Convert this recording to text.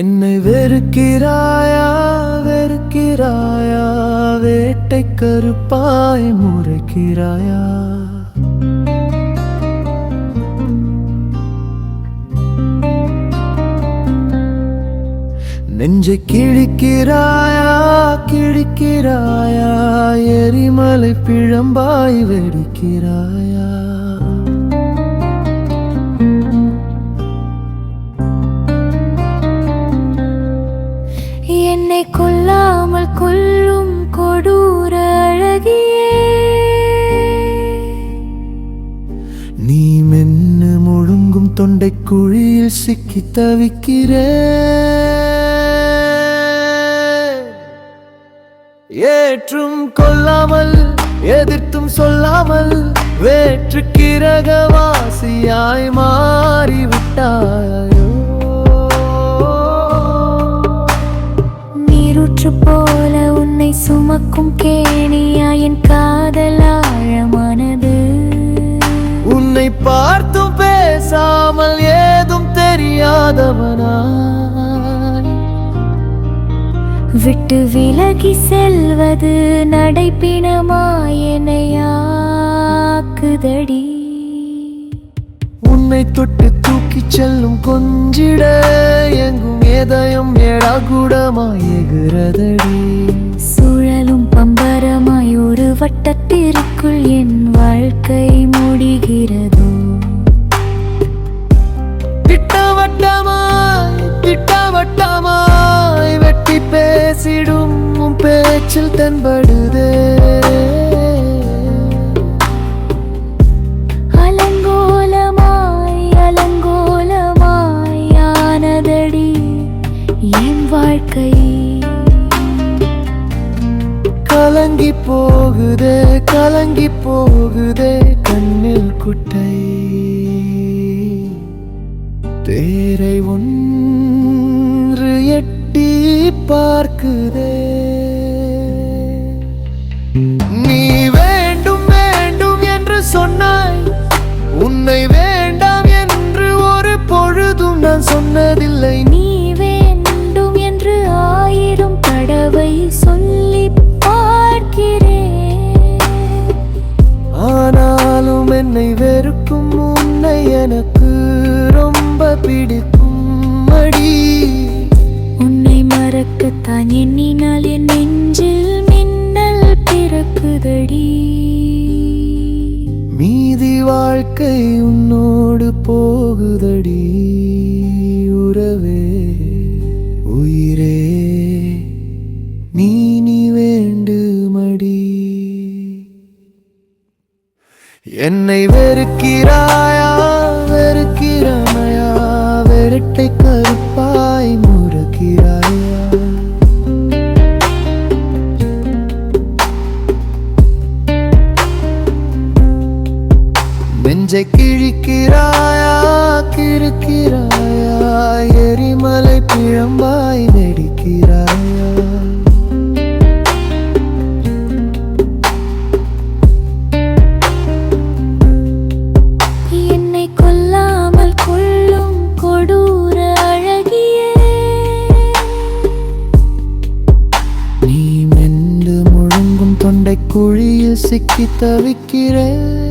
என்னை வெறுக்கிறாயா வெறுக்கிறாயா? வேட்டை கருப்பாய் முறைக்கிறாயா? நெஞ்சை கிழிக்கிறாயா கிழிக்கிறாயா? எரிமலை பிழம்பாய் வெடிக்கிறாயா? என்னை கொல்லாமல் கொல்லும் கொடூர அழகியே. நீ மென்னு முழுங்கும் தொண்டை குழியில் சிக்கி தவிக்கிற ஏற்றும் கொல்லாமல் எதிர்த்தும் சொல்லாமல் வேற்று கிரகவாசியாய் மாறிவிட்டாயோ? நீரூற்று போல உன்னை சுமக்கும் கேணியா என் காதல் ஆழமானது. உன்னை பார்த்தும் பேசாமல் ஏதும் தெரியாதவனாய். விட்டு விலகி செல்வது நடைப்பிணமாய் என்னையாக்குதடி உன்னை தொட்டு தூக்கிச் செல்லும் கொஞ்சிட. எங்கும் ஏதயம் ஏடாகுடமாய் எகுறதடி சுழலும் பம்பரமாய் ஒரு வட்டத்திற்குள் என் வாழ்க்கை முடிகிறதோ? திட்டவட்டமாய் திட்டவட்டமாய் வெட்டி பேசிடும் பேச்சில் தென்படுதே வாழ்க்கை. கலங்கி போகுதே கலங்கி போகுதே கண்ணில் குட்டை. தேரை ஒன்று எட்டி பார்க்குதே. என்னை வெறுக்கும் உன்னை எனக்கு ரொம்ப பிடிக்கும் மடி. உன்னை மறக்கத்தான் எண்ணினால் என் நெஞ்சில் மின்னல் பிறக்குதடி. மீதி வாழ்க்கை உன்னோடு போகுதடி. உறவே உயிரே. என்னை வெறுக்கிறாயா வெறுக்கிறாயா வெறுட்டை கருப்பாய் முறுக்கிறாயா? நெஞ்சை கிழிக்கிறாயா கிறுக்கிறாயா? எரிமலை பிழம்பாய் நீ சிக்கி தவிக்கிறேன்.